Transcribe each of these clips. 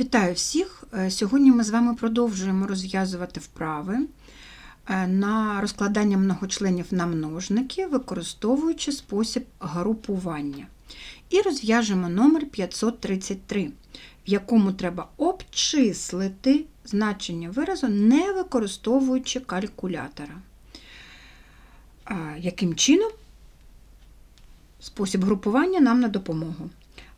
Вітаю всіх! Е, Сьогодні ми з вами продовжуємо розв'язувати вправи е, на розкладання многочленів на множники, використовуючи спосіб групування. І розв'яжемо номер 533, в якому треба обчислити значення виразу, не використовуючи калькулятора. Яким чином? Спосіб групування нам на допомогу.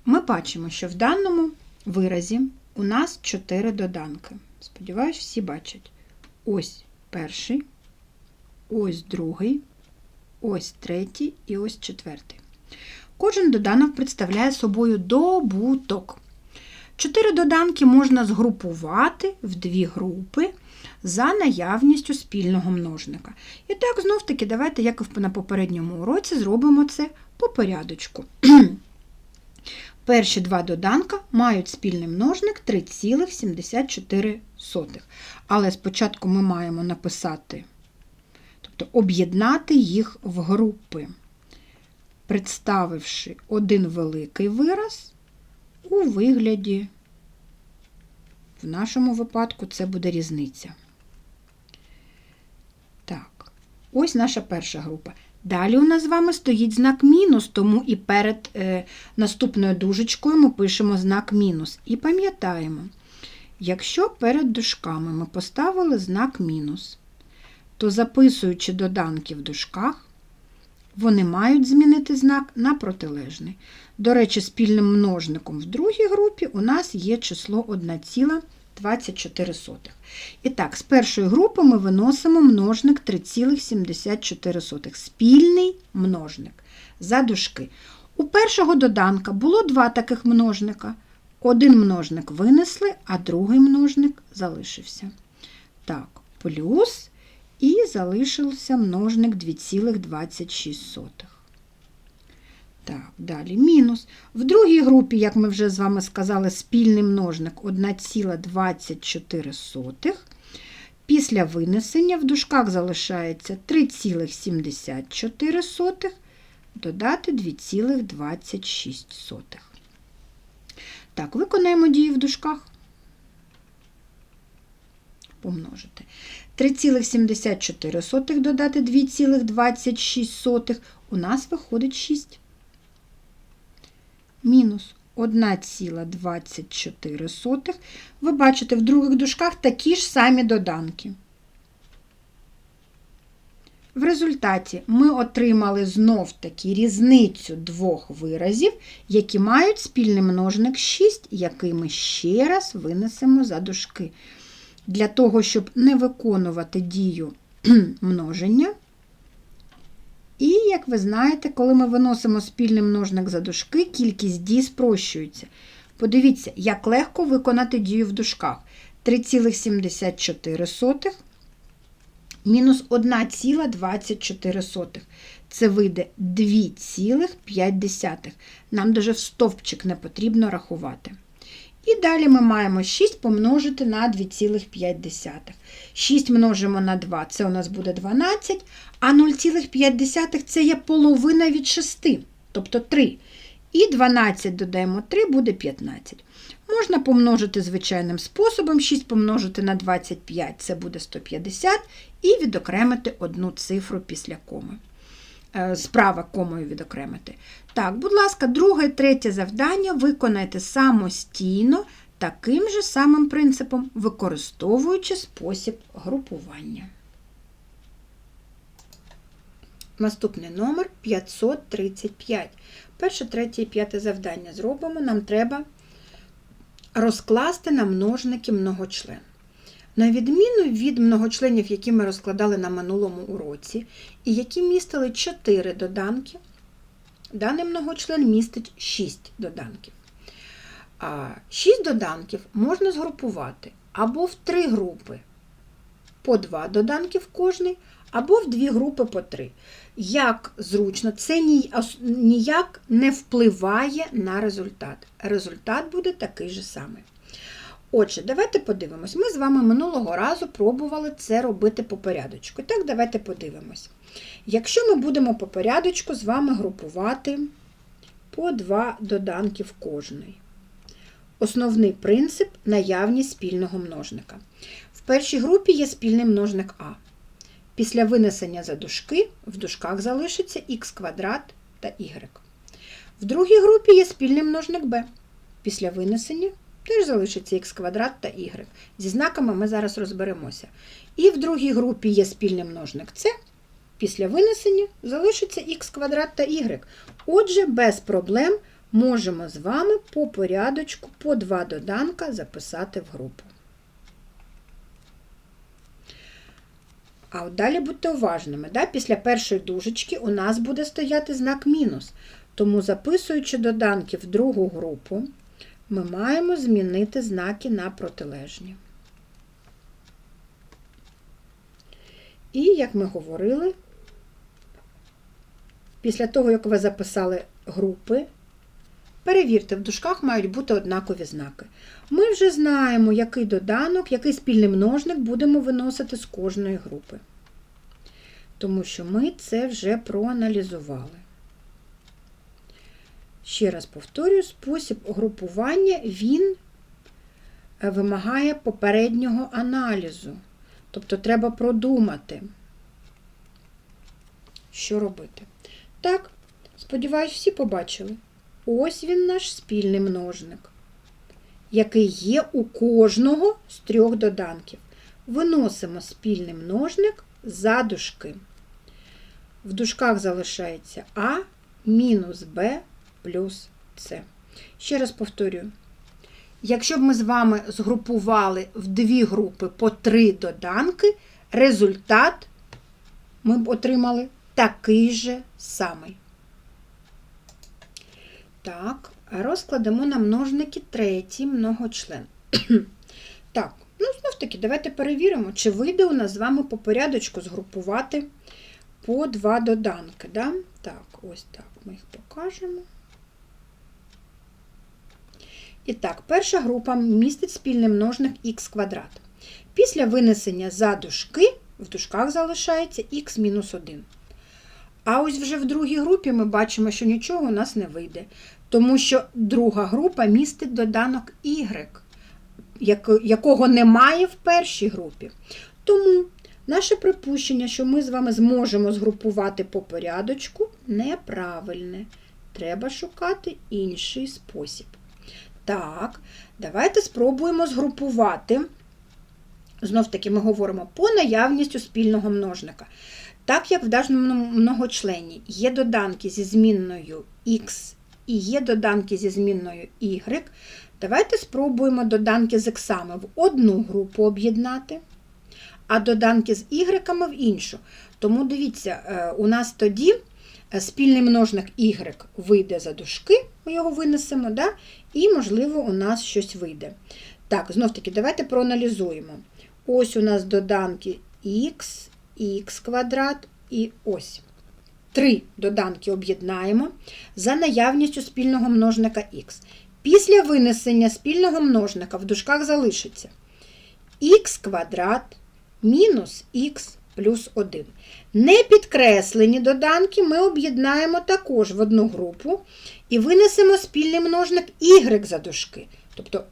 Ми бачимо, що в даному виразі у нас 4 доданки. Сподіваюсь, всі бачать. Ось перший, ось другий, ось третій і ось четвертий. Кожен доданок представляє собою добуток. Чотири доданки можна згрупувати в дві групи за наявністю спільного множника. І так, знов-таки, давайте, як і на попередньому уроці, зробимо це по порядочку. Перші два доданка мають спільний множник 3,74. Але спочатку ми маємо написати, тобто об'єднати їх в групи, представивши один великий вираз у вигляді, в нашому випадку, це буде різниця. Так, ось наша перша група. Далі у нас з вами стоїть знак мінус, тому і перед е, наступною дужечкою ми пишемо знак мінус. І пам'ятаємо, якщо перед дужками ми поставили знак мінус, то записуючи доданки в дужках, вони мають змінити знак на протилежний. До речі, спільним множником в другій групі у нас є число 1,24. І так, з першої групи ми виносимо множник 3,74. Спільний множник за дужки. У першого доданка було два таких множника. Один множник винесли, а другий множник залишився. Так, плюс і залишився множник 2,26. Так, далі мінус. В другій групі, як ми вже з вами сказали, спільний множник 1,24. Після винесення в дужках залишається 3,74, додати 2,26. Так, виконаємо дії в дужках. Помножити. 3,74 додати 2,26 у нас виходить 6 мінус 1,24. Ви бачите, в других дужках такі ж самі доданки. В результаті ми отримали знов таки різницю двох виразів, які мають спільний множник 6, який ми ще раз винесемо за дужки. Для того, щоб не виконувати дію множення, і, як ви знаєте, коли ми виносимо спільний множник за дужки, кількість дій спрощується. Подивіться, як легко виконати дію в дужках. 3,74 мінус 1,24. Це вийде 2,5. Нам даже в стовпчик не потрібно рахувати. І далі ми маємо 6 помножити на 2,5. 6 множимо на 2, це у нас буде 12, а 0,5 це є половина від 6, тобто 3. І 12 додаємо 3, буде 15. Можна помножити звичайним способом, 6 помножити на 25 це буде 150, і відокремити одну цифру після коми. Е, справа комою відокремити. Так, будь ласка, друге і третє завдання виконайте самостійно таким же самим принципом, використовуючи спосіб групування. Наступний номер 535. Перше, третє і п'яте завдання зробимо. Нам треба розкласти на множники многочлен. На відміну від многочленів, які ми розкладали на минулому уроці, і які містили 4 доданки, даний многочлен містить 6 доданків. А 6 доданків можна згрупувати або в 3 групи по 2 доданки в кожний, або в 2 групи по 3. Як зручно, це ніяк не впливає на результат. Результат буде такий же самий. Отже, давайте подивимось. Ми з вами минулого разу пробували це робити по порядочку. Так, давайте подивимось. Якщо ми будемо по порядочку з вами групувати по два доданки в кожний. основний принцип наявність спільного множника. В першій групі є спільний множник А. Після винесення за дужки в дужках залишиться х квадрат та y. В другій групі є спільний множник b. Після винесення теж залишиться х квадрат та y. Зі знаками ми зараз розберемося. І в другій групі є спільний множник c. Після винесення залишиться х квадрат та y. Отже, без проблем можемо з вами по порядочку по два доданка записати в групу. А от далі будьте уважними. Да? Після першої дужечки у нас буде стояти знак мінус. Тому, записуючи доданки в другу групу, ми маємо змінити знаки на протилежні. І, як ми говорили, після того, як ви записали групи, перевірте, в дужках мають бути однакові знаки. Ми вже знаємо, який доданок, який спільний множник будемо виносити з кожної групи. Тому що ми це вже проаналізували. Ще раз повторюю, спосіб групування він е, вимагає попереднього аналізу. Тобто треба продумати, що робити. Так, сподіваюсь, всі побачили. Ось він наш спільний множник, який є у кожного з трьох доданків. Виносимо спільний множник за дужки. В дужках залишається А мінус Б плюс С. Ще раз повторюю. Якщо б ми з вами згрупували в дві групи по три доданки, результат ми б отримали такий же самий. Так, розкладемо на множники третій многочлен. так, ну, знов таки, давайте перевіримо, чи вийде у нас з вами по порядочку згрупувати по два доданки. Да? Так, ось так ми їх покажемо. І так, перша група містить спільний множник х квадрат. Після винесення за дужки в дужках залишається х-1. А ось вже в другій групі ми бачимо, що нічого у нас не вийде, тому що друга група містить доданок y, якого немає в першій групі. Тому наше припущення, що ми з вами зможемо згрупувати по порядочку, неправильне. Треба шукати інший спосіб. Так, давайте спробуємо згрупувати. Знов таки ми говоримо по наявністю спільного множника. Так як в даному многочлені є доданки зі змінною х і є доданки зі змінною y, давайте спробуємо доданки з х в одну групу об'єднати, а доданки з y в іншу. Тому дивіться, е, у нас тоді спільний множник y вийде за дужки, ми його винесемо, да? і, можливо, у нас щось вийде. Так, знов таки, давайте проаналізуємо. Ось у нас доданки х, х квадрат і ось. Три доданки об'єднаємо за наявністю спільного множника х. Після винесення спільного множника в дужках залишиться х квадрат мінус х плюс 1. Непідкреслені доданки ми об'єднаємо також в одну групу і винесемо спільний множник y за дужки. Тобто,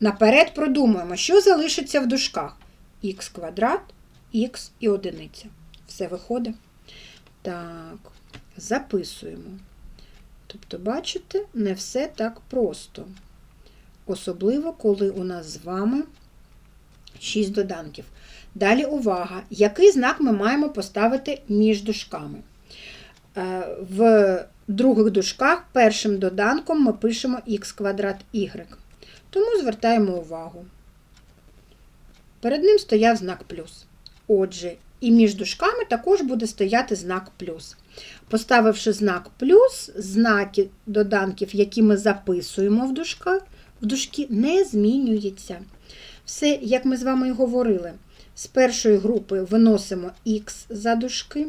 наперед продумуємо, що залишиться в дужках х квадрат, х і одиниця. Все виходить. Так, записуємо. Тобто, бачите, не все так просто. Особливо, коли у нас з вами 6 доданків. Далі увага, який знак ми маємо поставити між дужками. Е, в других дужках першим доданком ми пишемо х квадрат y. Тому звертаємо увагу. Перед ним стояв знак плюс. Отже, і між дужками також буде стояти знак плюс. Поставивши знак плюс, знаки доданків, які ми записуємо в дужках, в дужки, не змінюється. Все, як ми з вами і говорили, з першої групи виносимо х за дужки,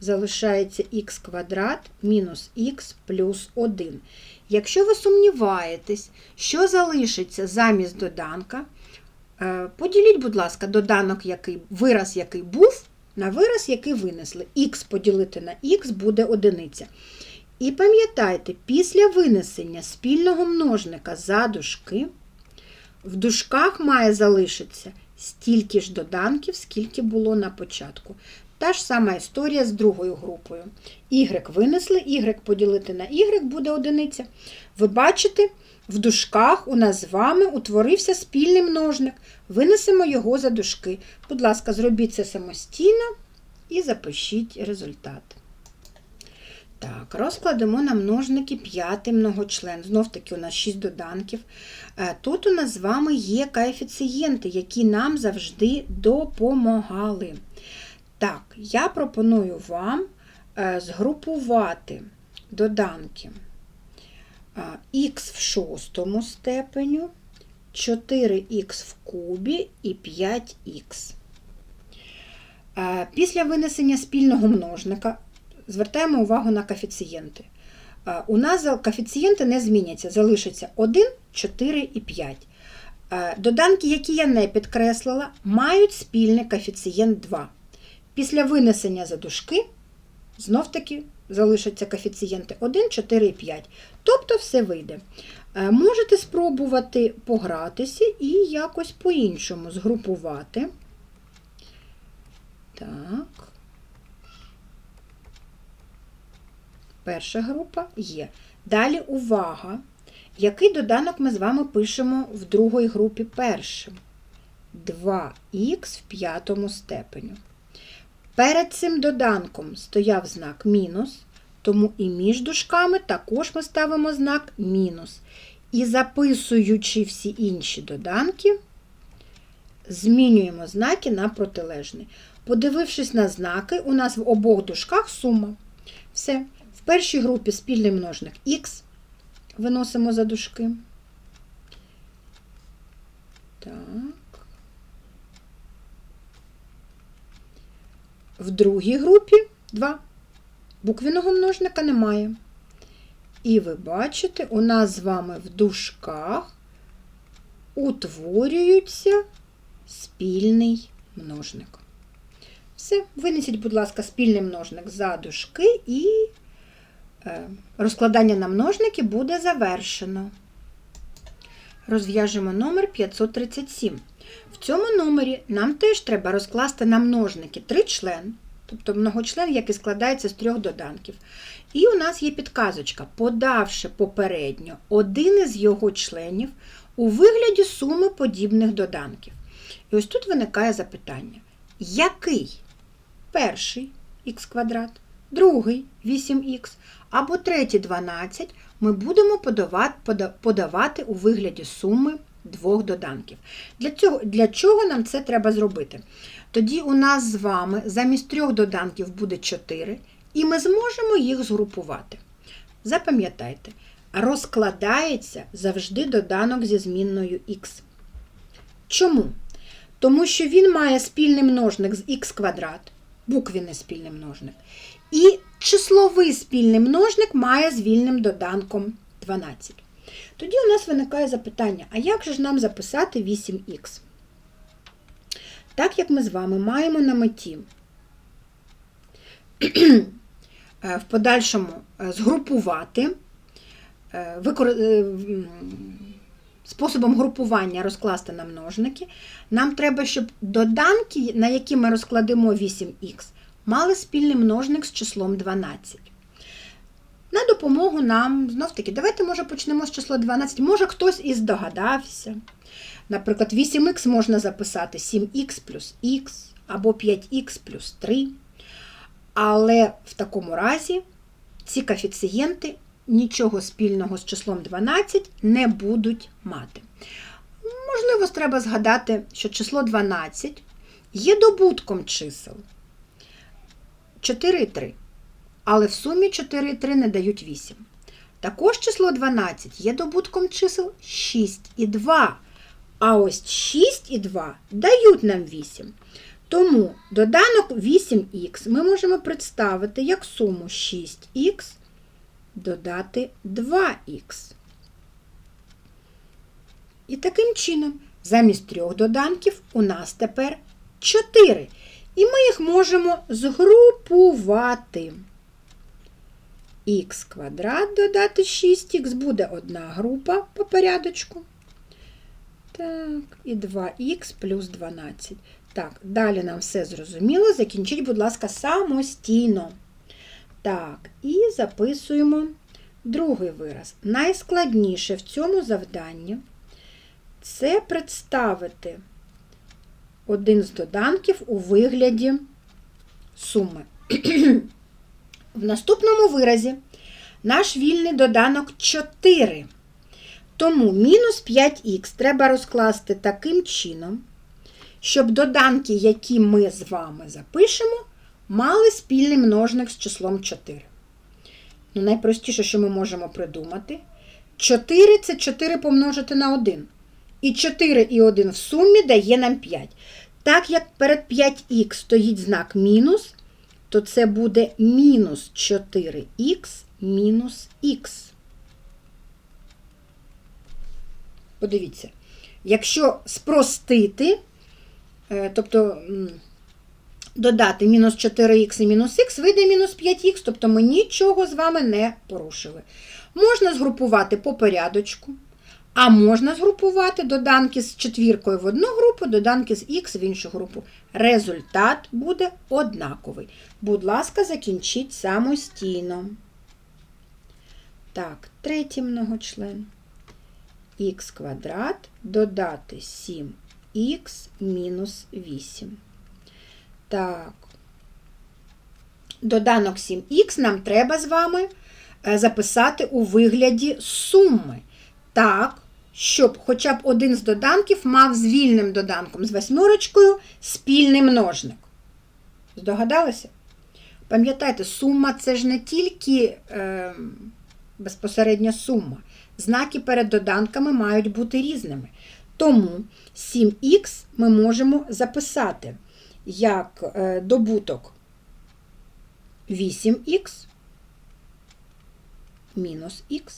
залишається х квадрат мінус х плюс 1. Якщо ви сумніваєтесь, що залишиться замість доданка, е, поділіть, будь ласка, доданок, який, вираз, який був, на вираз, який винесли. Х поділити на х буде одиниця. І пам'ятайте, після винесення спільного множника за дужки, в дужках має залишитися стільки ж доданків, скільки було на початку. Та ж сама історія з другою групою. Y винесли, y поділити на y буде одиниця. Ви бачите, в дужках у нас з вами утворився спільний множник. Винесемо його за дужки. Будь ласка, зробіть це самостійно і запишіть результат. Так, розкладемо на множники п'ятий многочлен. Знов таки у нас 6 доданків. Е, Тут у нас з вами є коефіцієнти, які нам завжди допомагали. Так, я пропоную вам е, згрупувати доданки х в шостому степеню, 4х в кубі і 5х. Е, Після винесення спільного множника звертаємо увагу на коефіцієнти. У нас коефіцієнти не зміняться, залишиться 1, 4 і 5. Е, Доданки, які я не підкреслила, мають спільний коефіцієнт 2. Після винесення за дужки знов-таки залишаться коефіцієнти 1, 4 і 5. Тобто все вийде. Можете спробувати погратися і якось по-іншому згрупувати. Так. Перша група є. Далі увага. Який доданок ми з вами пишемо в другій групі першим? 2х в п'ятому степеню. Перед цим доданком стояв знак мінус, тому і між дужками також ми ставимо знак мінус. І записуючи всі інші доданки, змінюємо знаки на протилежний. Подивившись на знаки, у нас в обох дужках сума. Все. Першій групі спільний множник х виносимо за дужки. Так. В другій групі 2. Буквіного множника немає. І ви бачите, у нас з вами в дужках утворюється спільний множник. Все, винесіть, будь ласка, спільний множник за дужки і розкладання на множники буде завершено. Розв'яжемо номер 537. В цьому номері нам теж треба розкласти на множники тричлен, тобто многочлен, який складається з трьох доданків. І у нас є підказочка, подавши попередньо один із його членів у вигляді суми подібних доданків. І ось тут виникає запитання: який перший х квадрат, другий 8х або третій 12 ми будемо подавати, у вигляді суми двох доданків. Для, цього, для чого нам це треба зробити? Тоді у нас з вами замість трьох доданків буде 4, і ми зможемо їх згрупувати. Запам'ятайте, розкладається завжди доданок зі змінною х. Чому? Тому що він має спільний множник з х квадрат, буквіний спільний множник, і числовий спільний множник має з вільним доданком 12. Тоді у нас виникає запитання, а як же ж нам записати 8х? Так як ми з вами маємо на меті е, в подальшому е, згрупувати е, способом групування розкласти на множники, нам треба, щоб доданки, на які ми розкладемо 8х, мали спільний множник з числом 12. На допомогу нам, знов таки, давайте, може, почнемо з числа 12. Може, хтось і здогадався. Наприклад, 8х можна записати 7х плюс х або 5х плюс 3. Але в такому разі ці коефіцієнти нічого спільного з числом 12 не будуть мати. Можливо, треба згадати, що число 12 є добутком чисел 4 але в сумі 4 і 3 не дають 8. Також число 12 є добутком чисел 6 і 2, а ось 6 і 2 дають нам 8. Тому доданок 8х ми можемо представити як суму 6х додати 2х. І таким чином, замість трьох доданків у нас тепер 4. І ми їх можемо згрупувати. х квадрат додати 6х буде одна група по порядочку. Так, і 2х плюс 12. Так, далі нам все зрозуміло. Закінчіть, будь ласка, самостійно. Так, і записуємо другий вираз. Найскладніше в цьому завданні це представити один з доданків у вигляді суми. В наступному виразі наш вільний доданок 4. Тому мінус 5х треба розкласти таким чином, щоб доданки, які ми з вами запишемо, мали спільний множник з числом 4. Ну, найпростіше, що ми можемо придумати. 4 це 4 помножити на 1. І 4 і 1 в сумі дає нам 5. Так як перед 5х стоїть знак мінус, то це буде мінус 4х мінус х. Подивіться, якщо спростити, е, тобто додати мінус 4х і мінус х, вийде мінус 5х, тобто ми нічого з вами не порушили. Можна згрупувати по порядочку, а можна згрупувати доданки з четвіркою в одну групу, доданки з х в іншу групу. Результат буде однаковий. Будь ласка, закінчіть самостійно. Так, третій многочлен. х квадрат додати 7х мінус 8. Так. Доданок 7х нам треба з вами е, записати у вигляді суми. Так, щоб хоча б один з доданків мав з вільним доданком з восьмерочкою спільний множник. Здогадалися? Пам'ятайте, сума це ж не тільки е, безпосередня сума. Знаки перед доданками мають бути різними. Тому 7х ми можемо записати як е, добуток 8х мінус х.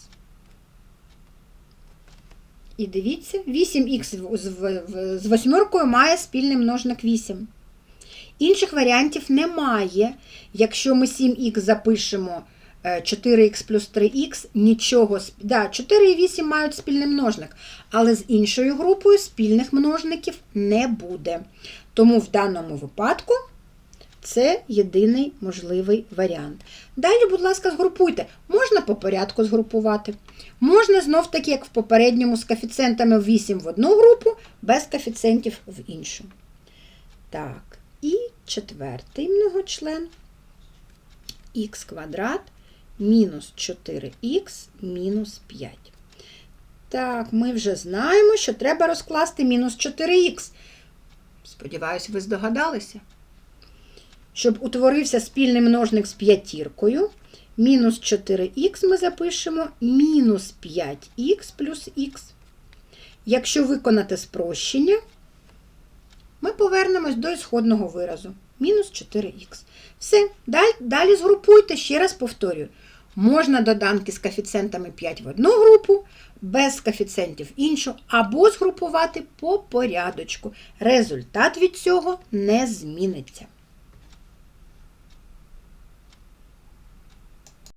І дивіться, 8х з, восьмеркою має спільний множник 8. Інших варіантів немає. Якщо ми 7х запишемо е, 4х плюс 3х, нічого. Да, 4 і 8 мають спільний множник, але з іншою групою спільних множників не буде. Тому в даному випадку це єдиний можливий варіант. Далі, будь ласка, згрупуйте. Можна по порядку згрупувати. Можна знов таки, як в попередньому, з коефіцієнтами 8 в одну групу, без коефіцієнтів в іншу. Так, і четвертий многочлен х квадрат мінус 4х мінус 5. Так, ми вже знаємо, що треба розкласти мінус 4х. Сподіваюсь, ви здогадалися. Щоб утворився спільний множник з п'ятіркою, мінус 4х ми запишемо мінус 5х плюс х. Якщо виконати спрощення, ми повернемось до ісходного виразу. Мінус 4х. Все, далі, згрупуйте, ще раз повторюю. Можна доданки з коефіцієнтами 5 в одну групу, без коефіцієнтів іншу, або згрупувати по порядочку. Результат від цього не зміниться.